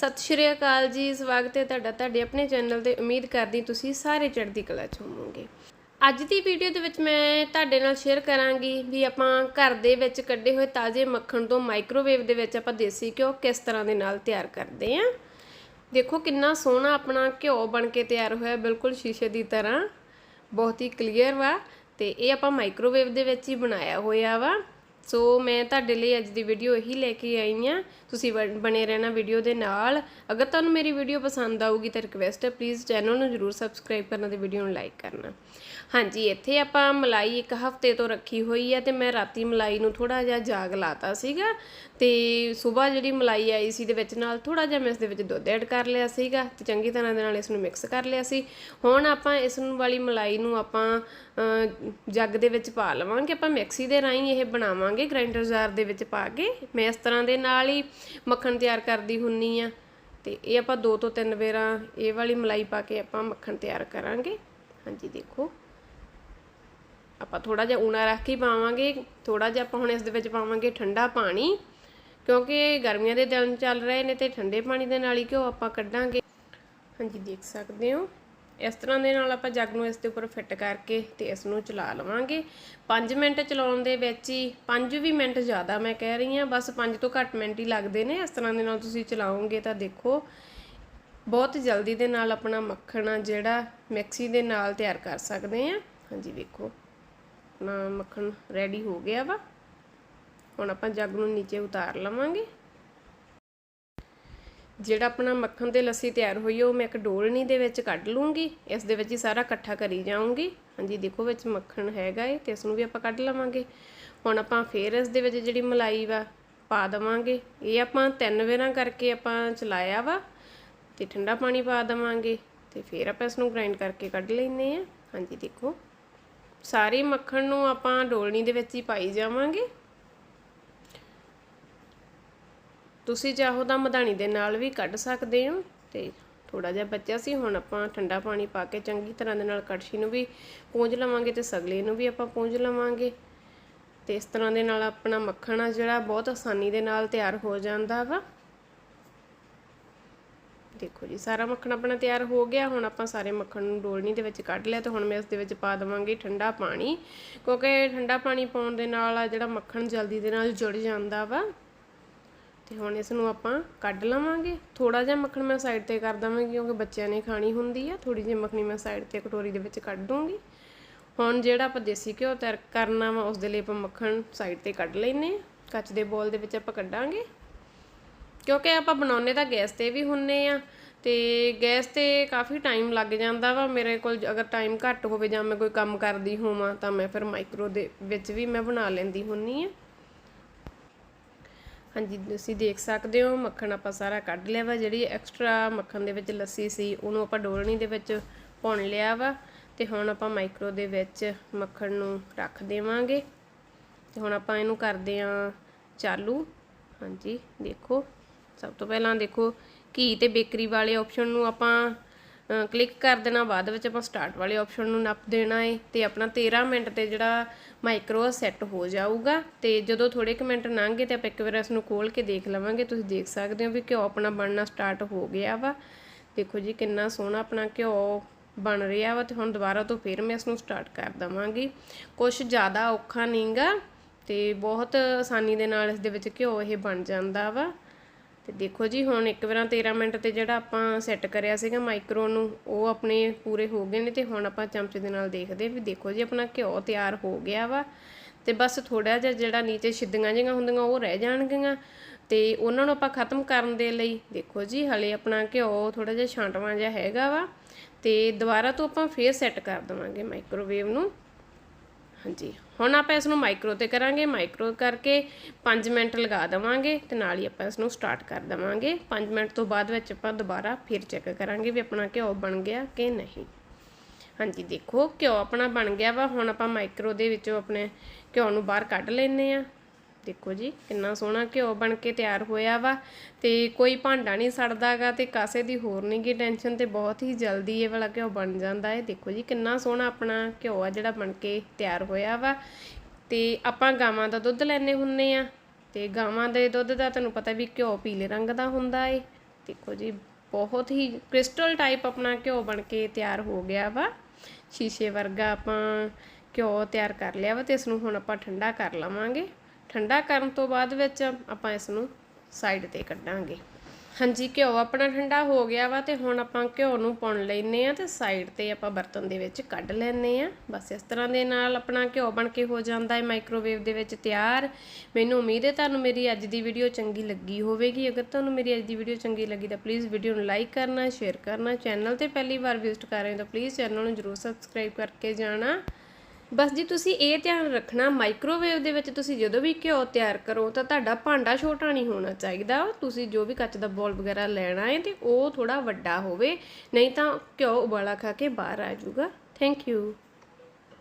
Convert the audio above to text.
ਸਤਿ ਸ਼੍ਰੀ ਅਕਾਲ ਜੀ, ਸਵਾਗਤ ਹੈ ਤੁਹਾਡਾ, ਤੁਹਾਡੇ ਆਪਣੇ ਚੈਨਲ ਤੇ ਉਮੀਦ ਕਰਦੀ ਤੁਸੀਂ ਸਾਰੇ ਚੜ੍ਹਦੀ ਕਲਾ ਚ ਹੋਵੋਗੇ। ਅੱਜ ਦੀ ਵੀਡੀਓ ਦੇ ਵਿੱਚ ਮੈਂ ਤੁਹਾਡੇ ਨਾਲ ਸ਼ੇਅਰ ਕਰਾਂਗੀ ਵੀ ਆਪਾਂ ਘਰ ਦੇ ਵਿੱਚ ਕੱਢੇ ਹੋਏ ਤਾਜ਼ੇ ਮੱਖਣ ਤੋਂ ਮਾਈਕ੍ਰੋਵੇਵ ਦੇ ਵਿੱਚ ਆਪਾਂ ਦੇਸੀ ਘਿਓ ਕਿਸ ਤਰ੍ਹਾਂ ਦੇ ਨਾਲ ਤਿਆਰ ਕਰਦੇ ਆਂ। ਦੇਖੋ ਕਿੰਨਾ ਸੋਹਣਾ ਆਪਣਾ ਘਿਓ ਬਣ ਕੇ ਤਿਆਰ ਹੋਇਆ, ਬਿਲਕੁਲ ਸ਼ੀਸ਼ੇ ਦੀ ਤਰ੍ਹਾਂ। ਬਹੁਤ ਹੀ ਕਲੀਅਰ ਵਾ ਤੇ ਇਹ ਆਪਾਂ ਮਾਈਕ੍ਰੋਵੇਵ ਦੇ ਵਿੱਚ ਹੀ ਬਣਾਇਆ ਹੋਇਆ ਵਾ। ਸੋ ਮੈਂ ਤੁਹਾਡੇ ਲਈ ਅੱਜ ਦੀ ਵੀਡੀਓ ਇਹੀ ਲੈ ਕੇ ਆਈ ਆ ਤੁਸੀਂ ਬਣ- ਬਣੇ ਰਹਿਣਾ ਵੀਡੀਓ ਦੇ ਨਾਲ। ਅਗਰ ਤੁਹਾਨੂੰ ਮੇਰੀ ਵੀਡੀਓ ਪਸੰਦ ਆਊਗੀ ਤਾਂ ਰਿਕਵੈਸਟ ਹੈ ਪਲੀਜ਼ ਚੈਨਲ ਨੂੰ ਜਰੂਰ ਸਬਸਕ੍ਰਾਈਬ ਕਰਨਾ ਤੇ ਵੀਡੀਓ ਨੂੰ ਲਾਈਕ ਕਰਨਾ। ਹਾਂਜੀ, ਇੱਥੇ ਆਪਾਂ ਮਲਾਈ ਇੱਕ ਹਫ਼ਤੇ ਤੋਂ ਰੱਖੀ ਹੋਈ ਹੈ ਤੇ ਮੈਂ ਰਾਤੀ ਮਲਾਈ ਨੂੰ ਥੋੜਾ ਜਿਹਾ ਜਾਗ ਲਾਤਾ ਸੀਗਾ ਤੇ ਸਵੇਰ ਜਿਹੜੀ ਮਲਾਈ ਆਈ ਸੀ ਦੇ ਵਿੱਚ ਨਾਲ ਥੋੜਾ ਜਿਹਾ ਮੈਂ ਇਸ ਦੇ ਵਿੱਚ ਦੁੱਧ ਐਡ ਕਰ ਲਿਆ ਸੀਗਾ ਤੇ ਚੰਗੀ ਤਰ੍ਹਾਂ ਦੇ ਨਾਲ ਇਸ ਨੂੰ ਮਿਕਸ ਕਰ ਲਿਆ ਸੀ। ਹੁਣ ਆਪਾਂ ਇਸ ਨੂੰ ਵਾਲੀ ਮਲਾਈ ਨੂੰ ਆਪਾਂ ਜੱਗ ਦੇ ਵਿੱਚ ਪਾ ਲਵਾਂਗੇ, ਆਪਾਂ ਮਿਕਸੀ ਦੇ ਰਾਹੀਂ ਇਹ ਬਣਾਵਾਂਗੇ, ਗ੍ਰਾਈਂਡਰ ਜਾਰ ਦੇ ਵਿੱਚ ਪਾ ਕੇ। ਮੈਂ ਇਸ ਤਰ੍ਹਾਂ ਦੇ ਨਾਲ ਹੀ ਮੱਖਣ ਤਿਆਰ ਕਰਦੀ ਹੁੰਨੀ ਆ। ਤੇ ਇਹ ਆਪਾਂ ਦੋ ਤੋਂ ਤਿੰਨ ਵੇਰਾਂ ਇਹ ਵਾਲੀ ਮਲਾਈ ਪਾ ਕੇ ਆਪਾਂ ਮੱਖਣ ਤਿਆਰ ਕਰਾਂਗੇ। ਹਾਂਜੀ, ਦੇਖੋ। ਆਪਾਂ ਥੋੜਾ ਜਿਹਾ ਊਣਾ ਰੱਖ ਕੇ ਹੀ ਪਾਵਾਂਗੇ। ਥੋੜਾ ਜਿਹਾ ਆਪਾਂ ਹੁਣ ਇਸ ਦੇ ਵਿੱਚ ਪਾਵਾਂਗੇ ਠੰਡਾ ਪਾਣੀ, ਕਿਉਂਕਿ ਗਰਮੀਆਂ ਦੇ ਦਿਨ ਚੱਲ ਰਹੇ ਨੇ ਤੇ ਠੰਡੇ ਪਾਣੀ ਦੇ ਨਾਲ ਹੀ ਘਿਓ ਆਪਾਂ ਕੱਢਾਂਗੇ। ਹਾਂਜੀ, ਦੇਖ ਸਕਦੇ ਹੋ। ਇਸ ਤਰ੍ਹਾਂ ਦੇ ਨਾਲ ਆਪਾਂ ਜੱਗ ਨੂੰ ਇਸ ਦੇ ਉੱਪਰ ਫਿੱਟ ਕਰਕੇ ਤੇ ਇਸ ਨੂੰ ਚਲਾ ਲਵਾਂਗੇ। 5 ਮਿੰਟ ਚਲਾਉਣ ਦੇ ਵਿੱਚ ਹੀ 5 ਵੀ ਮਿੰਟ ਜ਼ਿਆਦਾ ਮੈਂ ਕਹਿ ਰਹੀ ਹਾਂ, ਬਸ 5 ਤੋਂ ਘੱਟ ਮਿੰਟ ਹੀ ਲੱਗਦੇ ਨੇ। ਇਸ ਤਰ੍ਹਾਂ ਦੇ ਨਾਲ ਤੁਸੀਂ ਚਲਾਓਗੇ ਤਾਂ ਦੇਖੋ, ਬਹੁਤ ਜਲਦੀ ਦੇ ਨਾਲ ਆਪਣਾ ਮੱਖਣ ਆ ਜਿਹੜਾ ਮਿਕਸੀ ਦੇ ਨਾਲ ਤਿਆਰ ਕਰ ਸਕਦੇ ਆ ਹਾਂਜੀ, ਵੇਖੋ, ਆਪਣਾ ਮੱਖਣ ਰੈਡੀ ਹੋ ਗਿਆ ਵਾ। ਹੁਣ ਆਪਾਂ ਜੱਗ ਨੂੰ ਨੀਚੇ ਉਤਾਰ ਲਵਾਂਗੇ। ਜਿਹੜਾ ਆਪਣਾ ਮੱਖਣ ਤੇ ਲੱਸੀ ਤਿਆਰ ਹੋਈ ਹੈ ਉਹ ਮੈਂ ਇੱਕ ਡੋਲਣੀ ਦੇ ਵਿੱਚ ਕੱਢ ਲੂੰਗੀ। ਇਸ ਦੇ ਵਿੱਚ ਹੀ ਸਾਰਾ ਇਕੱਠਾ ਕਰੀ ਜਾਊਂਗੀ। ਹਾਂਜੀ, ਦੇਖੋ ਵਿੱਚ ਮੱਖਣ ਹੈਗਾ ਏ ਤੇ ਇਸ ਨੂੰ ਵੀ ਆਪਾਂ ਕੱਢ ਲਵਾਂਗੇ। ਹੁਣ ਆਪਾਂ ਫੇਰ ਇਸ ਦੇ ਵਿੱਚ ਜਿਹੜੀ ਮਲਾਈ ਵਾ, ਪਾ ਦਵਾਂਗੇ। ਇਹ ਆਪਾਂ ਤਿੰਨ ਵੇਰਾਂ ਕਰਕੇ ਆਪਾਂ ਚਲਾਇਆ ਵਾ ਤੇ ਠੰਡਾ ਪਾਣੀ ਪਾ ਦਵਾਂਗੇ ਤੇ ਫੇਰ ਆਪਾਂ ਇਸ ਨੂੰ ਗ੍ਰਾਈਂਡ ਕਰਕੇ ਕੱਢ ਲੈਨੇ ਆ ਹਾਂਜੀ, ਦੇਖੋ। ਸਾਰੇ ਮੱਖਣ ਨੂੰ ਆਪਾਂ ਡੋਲਣੀ ਦੇ ਵਿੱਚ ਹੀ ਪਾਈ ਜਾਵਾਂਗੇ। ਤੁਸੀਂ ਚਾਹੋ ਤਾਂ ਮਧਾਣੀ ਦੇ ਨਾਲ ਵੀ ਕੱਢ ਸਕਦੇ ਹੋ ਤੇ ਥੋੜਾ ਜਿਹਾ ਬਚਿਆ ਸੀ, ਹੁਣ ਆਪਾਂ ਠੰਡਾ ਪਾਣੀ ਪਾ ਕੇ ਚੰਗੀ ਤਰ੍ਹਾਂ ਦੇ ਨਾਲ ਕੜਛੀ ਨੂੰ ਵੀ ਪੂੰਝ ਲਵਾਂਗੇ ਤੇ ਸਗਲੇ ਨੂੰ ਵੀ ਆਪਾਂ ਪੂੰਝ ਲਵਾਂਗੇ। ਤੇ ਇਸ ਤਰ੍ਹਾਂ ਦੇ ਨਾਲ ਆਪਣਾ ਮੱਖਣ ਆ ਜਿਹੜਾ ਬਹੁਤ ਆਸਾਨੀ ਦੇ ਨਾਲ ਤਿਆਰ ਹੋ ਜਾਂਦਾ ਵਾ। ਦੇਖੋ ਜੀ, ਸਾਰਾ ਮੱਖਣ ਆਪਣਾ ਤਿਆਰ ਹੋ ਗਿਆ, ਹੁਣ ਆਪਾਂ ਸਾਰੇ ਮੱਖਣ ਨੂੰ ਡੋਲਣੀ ਦੇ ਵਿੱਚ ਕੱਢ ਲਿਆ ਤੇ ਹੁਣ ਮੈਂ ਇਸ ਦੇ ਵਿੱਚ ਪਾ ਦਵਾਂਗੀ ਠੰਡਾ ਪਾਣੀ, ਕਿਉਂਕਿ ਠੰਡਾ ਪਾਣੀ ਪਾਉਣ ਦੇ ਨਾਲ ਆ ਜਿਹੜਾ ਮੱਖਣ ਜਲਦੀ ਦੇ ਨਾਲ ਜੁੜ ਜਾਂਦਾ ਵਾ। ਤੇ ਹੁਣ ਇਸ ਨੂੰ ਆਪਾਂ ਕੱਢ ਲਵਾਂਗੇ। ਥੋੜਾ ਜਿਹਾ ਮੱਖਣ ਮੈਂ ਸਾਈਡ ਤੇ ਕਰ ਦਵਾਂਗੀ ਕਿਉਂਕਿ ਬੱਚਿਆਂ ਨੇ ਖਾਣੀ ਹੁੰਦੀ ਆ। ਥੋੜੀ ਜਿਹੀ ਮੱਖਣੀ ਮੈਂ ਸਾਈਡ ਤੇ ਕਟੋਰੀ ਦੇ ਵਿੱਚ ਕੱਢ ਦੂੰਗੀ। ਹੁਣ ਜਿਹੜਾ ਆਪਾਂ ਦੇਸੀ ਘਿਓ ਤਿਆਰ ਕਰਨਾ ਵਾ, ਉਸ ਦੇ ਲਈ ਆਪਾਂ ਮੱਖਣ ਸਾਈਡ ਤੇ ਕੱਢ ਲੈਨੇ ਆ। ਕੱਚ ਦੇ ਬੋਲ ਦੇ ਵਿੱਚ ਆਪਾਂ ਕੱਢਾਂਗੇ। ਕਿਉਂਕਿ ਆਪਾਂ ਬਣਾਉਨੇ ਤਾਂ ਗੈਸ ਤੇ ਵੀ ਹੁੰਨੇ ਆ ਤੇ ਗੈਸ ਤੇ ਕਾਫੀ ਟਾਈਮ ਲੱਗ ਜਾਂਦਾ ਵਾ। ਮੇਰੇ ਕੋਲ ਅਗਰ ਟਾਈਮ ਘੱਟ ਹੋਵੇ ਜਾਂ ਮੈਂ ਕੋਈ ਕੰਮ ਕਰਦੀ ਹੋਵਾਂ ਤਾਂ ਮੈਂ ਫਿਰ ਮਾਈਕਰੋ ਦੇ ਵਿੱਚ ਵੀ ਮੈਂ ਬਣਾ ਲੈਂਦੀ ਹੁੰਨੀ ਆ। ਹਾਂਜੀ, ਤੁਸੀਂ ਦੇਖ ਸਕਦੇ ਹੋ, ਮੱਖਣ ਆਪਾਂ ਸਾਰਾ ਕੱਢ ਲਿਆ ਵਾ, ਜਿਹੜੀ ਐਕਸਟਰਾ ਮੱਖਣ ਦੇ ਵਿੱਚ ਲੱਸੀ ਸੀ, ਉਹਨੂੰ ਆਪਾਂ ਡੋਲਣੀ ਦੇ ਵਿੱਚ ਭੁੰਨ ਲਿਆ ਵਾ ਤੇ ਹੁਣ ਆਪਾਂ ਮਾਈਕਰੋ ਦੇ ਵਿੱਚ ਮੱਖਣ ਨੂੰ ਰੱਖ ਦੇਵਾਂਗੇ। ਤੇ ਹੁਣ ਆਪਾਂ ਇਹਨੂੰ ਕਰਦੇ ਆਂ ਚਾਲੂ। ਹਾਂਜੀ, ਦੇਖੋ, ਸਭ ਤੋਂ ਪਹਿਲਾਂ ਦੇਖੋ, ਘੀ ਤੇ ਬੇਕਰੀ ਵਾਲੇ ਆਪਸ਼ਨ ਨੂੰ ਆਪਾਂ ਕਲਿੱਕ ਕਰ ਦੇਣਾ, ਬਾਅਦ ਵਿੱਚ ਆਪਾਂ ਸਟਾਰਟ ਵਾਲੇ ਆਪਸ਼ਨ ਨੂੰ ਨੱਪ ਦੇਣਾ ਏ ਤੇ ਆਪਣਾ 13 ਮਿੰਟ ਤੇ ਜਿਹੜਾ ਮਾਈਕਰੋ ਸੈੱਟ ਹੋ ਜਾਊਗਾ ਤੇ ਜਦੋਂ ਥੋੜੇ ਕੁ ਮਿੰਟ ਲੰਘੇ ਤੇ ਆਪਾਂ ਇੱਕ ਵਾਰ ਇਸ ਨੂੰ ਖੋਲ ਕੇ ਦੇਖ ਲਵਾਂਗੇ। ਤੁਸੀਂ ਦੇਖ ਸਕਦੇ ਹੋ ਵੀ ਘਿਓ ਆਪਣਾ ਬਣਨਾ ਸਟਾਰਟ ਹੋ ਗਿਆ ਵਾ। ਦੇਖੋ ਜੀ ਕਿੰਨਾ ਸੋਹਣਾ ਆਪਣਾ ਘਿਓ ਬਣ ਰਿਹਾ ਵਾ ਤੇ ਹੁਣ ਦੁਬਾਰਾ ਤੋਂ ਫਿਰ ਮੈਂ ਇਸ ਨੂੰ ਸਟਾਰਟ ਕਰ ਦਵਾਂਗੀ। ਕੁਝ ਜ਼ਿਆਦਾ ਔਖਾ ਨਹੀਂਗਾ ਤੇ ਬਹੁਤ ਆਸਾਨੀ ਦੇ ਨਾਲ ਇਸ ਦੇ ਵਿੱਚ ਘਿਓ ਇਹ ਬਣ ਜਾਂਦਾ ਵਾ। ਤੇ ਦੇਖੋ ਜੀ, ਹੁਣ ਇੱਕ ਵਾਰਾਂ 13 ਮਿੰਟ ਤੇ ਜਿਹੜਾ ਆਪਾਂ ਸੈੱਟ ਕਰਿਆ ਸੀਗਾ ਮਾਈਕਰੋ ਨੂੰ, ਉਹ ਆਪਣੇ ਪੂਰੇ ਹੋ ਗਏ ਨੇ ਤੇ ਹੁਣ ਆਪਾਂ ਚਮਚੇ ਦੇ ਨਾਲ ਦੇਖਦੇ ਵੀ ਦੇਖੋ ਜੀ, ਆਪਣਾ ਘਿਓ ਤਿਆਰ ਹੋ ਗਿਆ ਵਾ ਤੇ ਬਸ ਥੋੜਾ ਜਿਹਾ ਜਿਹੜਾ ਨੀਚੇ ਛਿੱਦੀਆਂ ਜਿਹੀਆਂ ਹੁੰਦੀਆਂ, ਉਹ ਰਹਿ ਜਾਣਗੀਆਂ ਤੇ ਉਹਨਾਂ ਨੂੰ ਆਪਾਂ ਖਤਮ ਕਰਨ ਦੇ ਲਈ ਦੇਖੋ ਜੀ, ਹਲੇ ਆਪਣਾ ਘਿਓ ਥੋੜਾ ਜਿਹਾ ਛਾਂਟਵਾਂ ਜਿਹਾ ਹੈਗਾ ਵਾ ਤੇ ਦੁਬਾਰਾ ਤੋਂ ਆਪਾਂ ਫੇਰ ਸੈੱਟ ਕਰ ਦਵਾਂਗੇ ਮਾਈਕ੍ਰੋਵੇਵ ਨੂੰ। ਹਾਂਜੀ। ਹੁਣ ਆਪਾਂ ਇਸ ਨੂੰ ਮਾਈਕਰੋ ਤੇ ਕਰਾਂਗੇ ਮਾਈਕਰੋ ਕਰਕੇ 5 ਮਿੰਟ ਲਗਾ ਦਵਾਂਗੇ ਤੇ ਨਾਲ ਹੀ ਆਪਾਂ ਇਸ ਨੂੰ ਸਟਾਰਟ ਕਰ ਦਵਾਂਗੇ। 5 ਮਿੰਟ ਤੋਂ ਬਾਅਦ ਵਿੱਚ ਆਪਾਂ ਦੁਬਾਰਾ ਫਿਰ ਚੈੱਕ ਕਰਾਂਗੇ ਵੀ ਆਪਣਾ ਘਿਓ ਬਣ ਗਿਆ ਕਿ ਨਹੀਂ। ਹਾਂਜੀ, ਦੇਖੋ ਘਿਓ ਆਪਣਾ ਬਣ ਗਿਆ ਵਾ, ਹੁਣ ਆਪਾਂ ਮਾਈਕਰੋ ਦੇ ਵਿੱਚੋਂ ਆਪਣੇ ਘਿਓ ਨੂੰ ਬਾਹਰ ਕੱਢ ਲੈਨੇ ਆ ਦੇਖੋ ਜੀ, ਕਿੰਨਾ ਸੋਹਣਾ ਘਿਓ ਬਣ ਕੇ ਤਿਆਰ ਹੋਇਆ ਵਾ ਤੇ ਕੋਈ ਭਾਂਡਾ ਨਹੀਂ ਸੜਦਾਗਾ ਤੇ ਕਾਸੇ ਦੀ ਹੋਰ ਨਹੀਂ ਗੀ ਟੈਨਸ਼ਨ ਤੇ ਬਹੁਤ ਹੀ ਜਲਦੀ ਇਹ ਵਾਲਾ ਘਿਓ ਬਣ ਜਾਂਦਾ ਹੈ। ਦੇਖੋ ਜੀ, ਕਿੰਨਾ ਸੋਹਣਾ ਆਪਣਾ ਘਿਓ ਆ ਜਿਹੜਾ ਬਣ ਕੇ ਤਿਆਰ ਹੋਇਆ ਵਾ। ਤੇ ਆਪਾਂ ਗਾਵਾਂ ਦਾ ਦੁੱਧ ਲੈਣੇ ਹੁੰਨੇ ਆ ਤੇ ਗਾਵਾਂ ਦੇ ਦੁੱਧ ਦਾ ਤੁਹਾਨੂੰ ਪਤਾ ਵੀ ਘਿਓ ਪੀਲੇ ਰੰਗ ਦਾ ਹੁੰਦਾ ਏ। ਦੇਖੋ ਜੀ, ਬਹੁਤ ਹੀ ਕ੍ਰਿਸਟਲ ਟਾਈਪ ਆਪਣਾ ਘਿਓ ਬਣ ਕੇ ਤਿਆਰ ਹੋ ਗਿਆ ਵਾ। ਸ਼ੀਸ਼ੇ ਵਰਗਾ ਆਪਾਂ ਘਿਓ ਤਿਆਰ ਕਰ ਲਿਆ ਵਾ ਤੇ ਇਸ ਨੂੰ ਹੁਣ ਆਪਾਂ ਠੰਡਾ ਕਰ ਲਵਾਂਗੇ। ਠੰਡਾ ਕਰਨ ਤੋਂ ਬਾਅਦ ਵਿੱਚ ਆਪਾਂ ਇਸ ਨੂੰ ਸਾਈਡ ਤੇ ਕੱਢਾਂਗੇ। ਹਾਂਜੀ, ਘਿਓ ਆਪਣਾ ਠੰਡਾ ਹੋ ਗਿਆ ਵਾ ਤੇ ਹੁਣ ਆਪਾਂ ਘਿਓ ਨੂੰ ਪੁਣ ਲੈਨੇ ਆ ਤੇ ਸਾਈਡ ਤੇ ਆਪਾਂ ਬਰਤਨ ਦੇ ਵਿੱਚ ਕੱਢ ਲੈਨੇ ਆ ਬਸ ਇਸ ਤਰ੍ਹਾਂ ਦੇ ਨਾਲ ਆਪਣਾ ਘਿਓ ਬਣ ਕੇ ਹੋ ਜਾਂਦਾ ਹੈ ਮਾਈਕ੍ਰੋਵੇਵ ਦੇ ਵਿੱਚ ਤਿਆਰ। ਮੈਨੂੰ ਉਮੀਦ ਹੈ ਤੁਹਾਨੂੰ ਮੇਰੀ ਅੱਜ ਦੀ ਵੀਡੀਓ ਚੰਗੀ ਲੱਗੀ ਹੋਵੇਗੀ। ਅਗਰ ਤੁਹਾਨੂੰ ਮੇਰੀ ਅੱਜ ਦੀ ਵੀਡੀਓ ਚੰਗੀ ਲੱਗੀ ਤਾਂ ਪਲੀਜ਼ ਵੀਡੀਓ ਨੂੰ ਲਾਈਕ ਕਰਨਾ ਸ਼ੇਅਰ ਕਰਨਾ ਚੈਨਲ ਤੇ ਪਹਿਲੀ ਵਾਰ ਵਿਜ਼ਿਟ ਕਰ ਰਹੇ ਹੋ ਤਾਂ ਪਲੀਜ਼ ਚੈਨਲ ਨੂੰ ਜਰੂਰ ਸਬਸਕ੍ਰਾਈਬ ਕਰਕੇ ਜਾਣਾ। ਬਸ ਜੀ ਤੁਸੀਂ ਇਹ ਧਿਆਨ ਰੱਖਣਾ ਮਾਈਕ੍ਰੋਵੇਵ ਦੇ ਵਿੱਚ ਤੁਸੀਂ ਜਦੋਂ ਵੀ ਘਿਓ ਤਿਆਰ ਕਰੋ ਤਾਂ ਤੁਹਾਡਾ ਭਾਂਡਾ ਛੋਟਾ ਨਹੀਂ ਹੋਣਾ ਚਾਹੀਦਾ। ਤੁਸੀਂ ਜੋ ਵੀ ਕੱਚ ਦਾ ਬੋਲ ਵਗੈਰਾ ਲੈਣਾ ਹੈ ਤੇ ਉਹ ਥੋੜਾ ਵੱਡਾ ਹੋਵੇ, ਨਹੀਂ ਤਾਂ ਘਿਓ ਉਬਾਲਾ ਖਾ ਕੇ ਬਾਹਰ ਆ ਜਾਊਗਾ। Thank you